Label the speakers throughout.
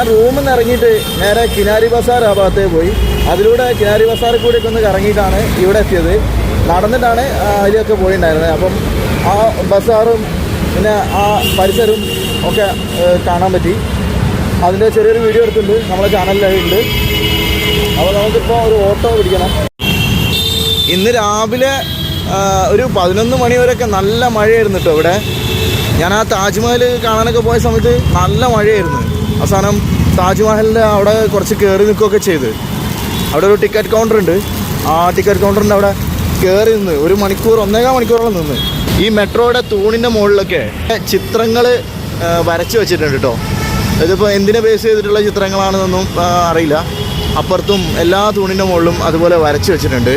Speaker 1: ഞാൻ റൂമിൽ നിന്ന് ഇറങ്ങിയിട്ട് നേരെ കിനാരി ബസാർ ആ ഭാഗത്തേക്ക് പോയി. അതിലൂടെ കിനാരി ബസാറിൽ കൂടി ഒക്കെ ഒന്ന് ഇറങ്ങിയിട്ടാണ് ഇവിടെ എത്തിയത്. നടന്നിട്ടാണ് അതിലൊക്കെ പോയിട്ടുണ്ടായിരുന്നത് അപ്പം ആ ബസാറും പിന്നെ ആ പരിസരവും ഒക്കെ കാണാൻ പറ്റി. അതിന്റെ ചെറിയൊരു വീഡിയോ എടുത്തിട്ടുണ്ട്. നമ്മുടെ ചാനലിലുണ്ട് അപ്പോൾ നമുക്കിപ്പോൾ ഒരു ഓട്ടോ പിടിക്കണം. ഇന്ന് രാവിലെ ഒരു പതിനൊന്ന് മണി വരെയൊക്കെ നല്ല മഴയായിരുന്നു കേട്ടോ ഇവിടെ. ഞാൻ ആ താജ്മഹൽ കാണാനൊക്കെ പോയ സമയത്ത് നല്ല മഴയായിരുന്നു. അവസാനം താജ്മഹലിന്റെ അവിടെ കുറച്ച് കയറി നിൽക്കുകയൊക്കെ ചെയ്ത്. അവിടെ ഒരു ടിക്കറ്റ് കൗണ്ടർ ഉണ്ട്. ആ ടിക്കറ്റ് കൗണ്ടറിന്റെ അവിടെ കയറി നിന്ന് ഒരു മണിക്കൂർ ഒന്നേകാൽ മണിക്കൂറോളം നിന്ന് ഈ മെട്രോയുടെ തൂണിന്റെ മുകളിലൊക്കെ ചിത്രങ്ങൾ വരച്ച് വെച്ചിട്ടുണ്ട് കേട്ടോ ഇതിപ്പോൾ എന്തിനെ ബേസ് ചെയ്തിട്ടുള്ള ചിത്രങ്ങളാണെന്നൊന്നും അറിയില്ല. അപ്പുറത്തും എല്ലാ തൂണിന്റെ മുകളിലും അതുപോലെ വരച്ച് വെച്ചിട്ടുണ്ട്.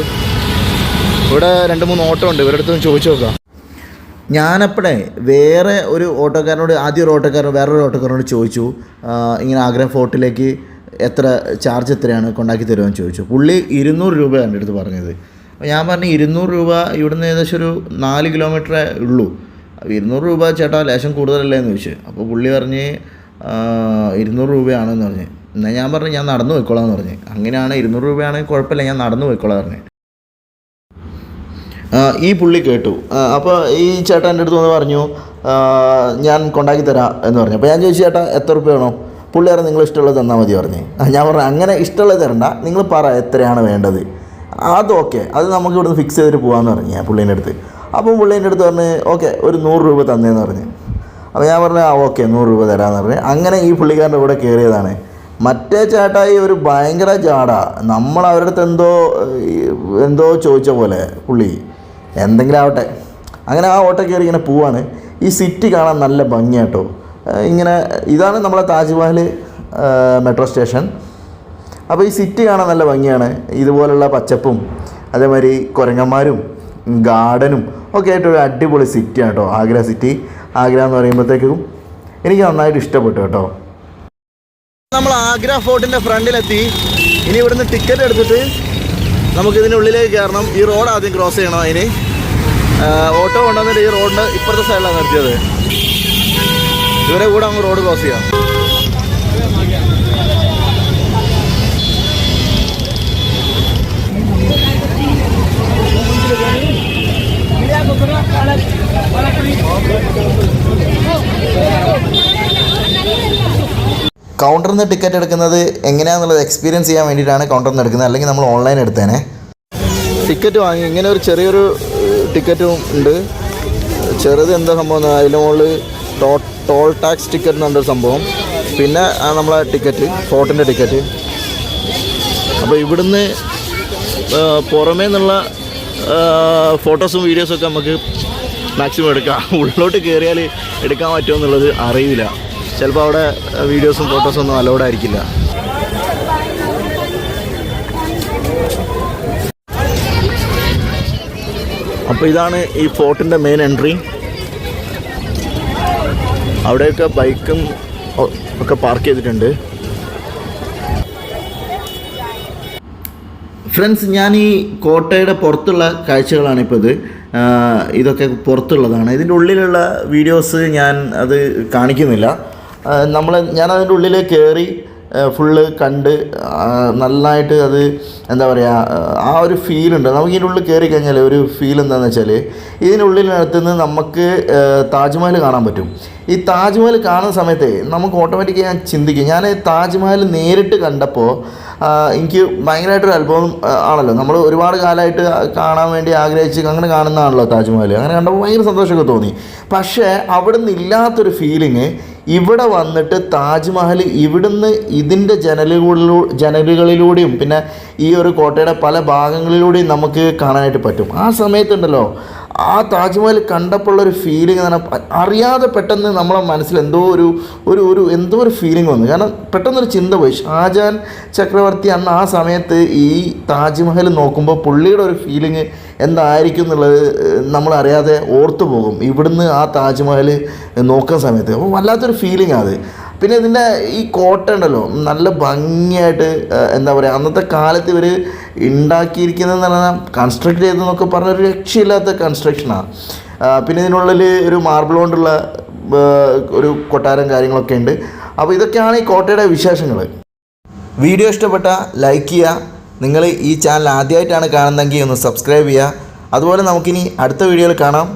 Speaker 1: ഇവിടെ രണ്ട് മൂന്ന് ഓട്ടോ ഉണ്ട്. ഇവരുടെ അടുത്ത് ചോദിച്ചു നോക്കാം. ഞാനപ്പോഴേ വേറെ ഒരു ഓട്ടോക്കാരനോട് ആദ്യം ഒരു ഓട്ടോക്കാരനോട് വേറൊരു ഓട്ടോക്കാരനോട് ചോദിച്ചു ഇങ്ങനെ ആഗ്ര ഫോർട്ടിലേക്ക് എത്ര ചാർജ് എത്രയാണ് കൊണ്ടാക്കി തരുമെന്ന് ചോദിച്ചു. പുള്ളി ഇരുന്നൂറ് രൂപയാണ് എന്റെ അടുത്ത് പറഞ്ഞത്. അപ്പോൾ ഞാൻ പറഞ്ഞു ഇരുന്നൂറ് രൂപ ഇവിടുന്ന് ഏകദേശം ഒരു നാല് കിലോമീറ്ററേ ഉള്ളൂ. ഇരുന്നൂറ് രൂപ ചേട്ടാ ലേശം കൂടുതലല്ലേ എന്ന് ചോദിച്ചു. അപ്പോൾ പുള്ളി പറഞ്ഞ് ഇരുന്നൂറ് രൂപയാണെന്ന് പറഞ്ഞ്. എന്നാൽ ഞാൻ പറഞ്ഞു ഞാൻ നടന്നു പോയിക്കോളാം എന്ന് പറഞ്ഞ്. അങ്ങനെയാണ് ഇരുന്നൂറ് രൂപയാണെങ്കിൽ കുഴപ്പമില്ല ഞാൻ നടന്നു പോയിക്കോളാം പറഞ്ഞു. ഈ പുള്ളി കേട്ടു. അപ്പോൾ ഈ ചേട്ടൻ എന്റെ അടുത്ത് വന്ന് പറഞ്ഞു ഞാൻ കൊണ്ടാക്കി തരാം എന്ന് പറഞ്ഞു. അപ്പോൾ ഞാൻ ചോദിച്ചു ചേട്ടാ എത്ര റുപ്യ വേണോ? പുള്ളി പറഞ്ഞു നിങ്ങൾ ഇഷ്ടമുള്ളത് തന്നാൽ മതി പറഞ്ഞു. ഞാൻ പറഞ്ഞു അങ്ങനെ ഇഷ്ടമുള്ളത് തരണ്ട നിങ്ങൾ പറ എത്രയാണ് വേണ്ടത്. അത് ഓക്കെ അത് നമുക്ക് ഇവിടുന്ന് ഫിക്സ് ചെയ്തിട്ട് പോകാമെന്ന് പറഞ്ഞു ഞാൻ പുള്ളീന്റെ അടുത്ത്. അപ്പം പുള്ളീന്റെ അടുത്ത് പറഞ്ഞ് ഓക്കെ ഒരു നൂറ് രൂപ തന്നേന്ന് പറഞ്ഞു. അപ്പോൾ ഞാൻ പറഞ്ഞു ആ ഓക്കെ നൂറ് രൂപ തരാമെന്ന് പറഞ്ഞു. അങ്ങനെ ഈ പുള്ളിക്കാരന്റെ കൂടെ കയറിയതാണ് മറ്റേ ചേട്ടായി ഒരു ഭയങ്കര ജാട. നമ്മൾ അവരുടെ അടുത്ത് എന്തോ എന്തോ ചോദിച്ച പോലെ പുള്ളി. എന്തെങ്കിലും ആവട്ടെ. അങ്ങനെ ആ ഓട്ടോ കയറി ഇങ്ങനെ പോവാണ്. ഈ സിറ്റി കാണാൻ നല്ല ഭംഗിയാട്ടോ. ഇങ്ങനെ ഇതാണ് നമ്മളെ താജ്മഹൽ മെട്രോ സ്റ്റേഷൻ അപ്പോൾ ഈ സിറ്റി കാണാൻ നല്ല ഭംഗിയാണ്. ഇതുപോലുള്ള പച്ചപ്പും അതേമാതിരി കുരങ്ങന്മാരും ഗാർഡനും ഒക്കെ ആയിട്ടൊരു അടിപൊളി സിറ്റിയാണ് കേട്ടോ ആഗ്ര സിറ്റി ആഗ്ര എന്ന് പറയുമ്പോഴത്തേക്കും എനിക്ക് നന്നായിട്ട് ഇഷ്ടപ്പെട്ടു കേട്ടോ. നമ്മൾ ആഗ്ര ഫോർട്ടിന്റെ ഫ്രണ്ടിലെത്തി. ഇനി ഇവിടുന്ന് ടിക്കറ്റ് എടുത്തിട്ട് നമുക്ക് ഉള്ളിലേക്ക് കയറണം. ഈ റോഡ് ആദ്യം ക്രോസ് ചെയ്യണം അതിന്. ഓട്ടോ കൊണ്ടുവന്നിട്ട് ഈ റോഡിന്റെ ഇപ്പുറത്തെ സൈഡിലാണ് നിർത്തിയത്. ഇവരെ കൂടെ അങ്ങ് റോഡ് ക്രോസ് ചെയ്യാം. കൗണ്ടറിൽ നിന്ന് ടിക്കറ്റ് എടുക്കുന്നത് എങ്ങനെയാണെന്നുള്ളത് എക്സ്പീരിയൻസ് ചെയ്യാൻ വേണ്ടിയിട്ടാണ് കൗണ്ടറിൽ നിന്ന് എടുക്കുന്നത്. അല്ലെങ്കിൽ നമ്മൾ ഓൺലൈൻ എടുത്തേനെ. ടിക്കറ്റ് വാങ്ങി ഇങ്ങനെ ഒരു ചെറിയൊരു ടിക്കറ്റും ഉണ്ട്. ചെറുത് എന്താ സംഭവം എന്ന് അതിന്റെ മുകളിൽ ടോ ടോൾ ടാക്സ് ടിക്കറ്റ് എന്നുണ്ടൊരു സംഭവം. പിന്നെ നമ്മളെ ടിക്കറ്റ് ഫോട്ടിന്റെ ടിക്കറ്റ് അപ്പോൾ ഇവിടുന്ന് പുറമേ നിന്നുള്ള ഫോട്ടോസും വീഡിയോസും ഒക്കെ നമുക്ക് മാക്സിമം എടുക്കാം. ഉള്ളിലോട്ട് കയറിയാൽ എടുക്കാൻ പറ്റുമോ എന്നുള്ളത് അറിയില്ല. ചിലപ്പോൾ അവിടെ വീഡിയോസും ഫോട്ടോസും ഒന്നും അലോഡ് ആയിരിക്കില്ല. അപ്പോൾ ഇതാണ് ഈ ഫോർട്ടിന്റെ മെയിൻ എൻട്രി അവിടെയൊക്കെ ബൈക്കും ഒക്കെ പാർക്ക് ചെയ്തിട്ടുണ്ട്. ഫ്രണ്ട്സ് ഞാൻ ഈ കോട്ടയുടെ പുറത്തുള്ള കാഴ്ചകളാണ് ഇപ്പോൾ ഇത്. ഇതൊക്കെ പുറത്തുള്ളതാണ്. ഇതിന്റെ ഉള്ളിലുള്ള വീഡിയോസ് ഞാൻ അത് കാണിക്കുന്നില്ല. നമ്മൾ ഞാൻ അതിന്റെ ഉള്ളിൽ കയറി ഫുള്ള് കണ്ട് നന്നായിട്ട് അത് എന്താ പറയുക ആ ഒരു ഫീലുണ്ട് നമുക്ക് ഇതിന്റെ ഉള്ളിൽ കയറി കഴിഞ്ഞാൽ ഒരു ഫീൽ എന്താണെന്ന് വെച്ചാൽ ഇതിനുള്ളിനകത്ത് നിന്ന് നമുക്ക് താജ്മഹൽ കാണാൻ പറ്റും. ഈ താജ്മഹൽ കാണുന്ന സമയത്തെ നമുക്ക് ഓട്ടോമാറ്റിക്കായി ഞാൻ ചിന്തിക്കും. ഞാൻ താജ്മഹൽ നേരിട്ട് കണ്ടപ്പോൾ എനിക്ക് ഭയങ്കരമായിട്ടൊരു അനുഭവം ആണല്ലോ. നമ്മൾ ഒരുപാട് കാലമായിട്ട് കാണാൻ വേണ്ടി ആഗ്രഹിച്ച് അങ്ങനെ കാണുന്നതാണല്ലോ താജ്മഹൽ അങ്ങനെ കണ്ടപ്പോൾ ഭയങ്കര സന്തോഷമൊക്കെ തോന്നി. പക്ഷേ അവിടെ നിന്ന് ഇല്ലാത്തൊരു ഫീലിങ് ഇവിടെ വന്നിട്ട് താജ്മഹൽ ഇവിടുന്ന് ഇതിന്റെ ജനലുകളിലൂ ജനലുകളിലൂടെയും പിന്നെ ഈ ഒരു കോട്ടയുടെ പല ഭാഗങ്ങളിലൂടെയും നമുക്ക് കാണാനായിട്ട് പറ്റും. ആ സമയത്തുണ്ടല്ലോ ആ താജ്മഹൽ കണ്ടപ്പോൾ ഒരു ഫീലിംഗ് എന്ന് പറഞ്ഞാൽ അറിയാതെ പെട്ടെന്ന് നമ്മളെ മനസ്സിൽ എന്തോ ഒരു ഒരു ഒരു എന്തോ ഒരു ഫീലിംഗ് വന്നു. കാരണം പെട്ടെന്നൊരു ചിന്ത പോയി. ഷാജാൻ ചക്രവർത്തി അന്ന് ആ സമയത്ത് ഈ താജ്മഹൽ നോക്കുമ്പോൾ പുള്ളിയുടെ ഒരു ഫീലിംഗ് എന്തായിരിക്കും എന്നുള്ളത് നമ്മളറിയാതെ ഓർത്തു പോകും ഇവിടുന്ന് ആ താജ്മഹൽ നോക്കുന്ന സമയത്ത്. അപ്പോൾ വല്ലാത്തൊരു ഫീലിംഗ് അത്. പിന്നെ ഇതിന്റെ ഈ കോട്ട ഉണ്ടല്ലോ നല്ല ഭംഗിയായിട്ട് എന്താ പറയുക അന്നത്തെ കാലത്ത് ഇവർ ഉണ്ടാക്കിയിരിക്കുന്നതെന്ന് പറഞ്ഞാൽ കൺസ്ട്രക്ട് ചെയ്തെന്നൊക്കെ പറഞ്ഞ ഒരു രക്ഷയില്ലാത്ത കൺസ്ട്രക്ഷനാണ് പിന്നെ ഇതിനുള്ളിൽ ഒരു മാർബിൾ കൊണ്ടുള്ള ഒരു കൊട്ടാരം കാര്യങ്ങളൊക്കെ ഉണ്ട്. അപ്പോൾ ഇതൊക്കെയാണ് ഈ കോട്ടയുടെ വിശേഷങ്ങൾ വീഡിയോ ഇഷ്ടപ്പെട്ട ലൈക്ക് ചെയ്യുക. നിങ്ങൾ ഈ ചാനൽ ആദ്യമായിട്ടാണ് കാണുന്നതെങ്കിൽ ഒന്ന് സബ്സ്ക്രൈബ് ചെയ്യുക. അതുപോലെ നമുക്കിനി അടുത്ത വീഡിയോയിൽ കാണാം.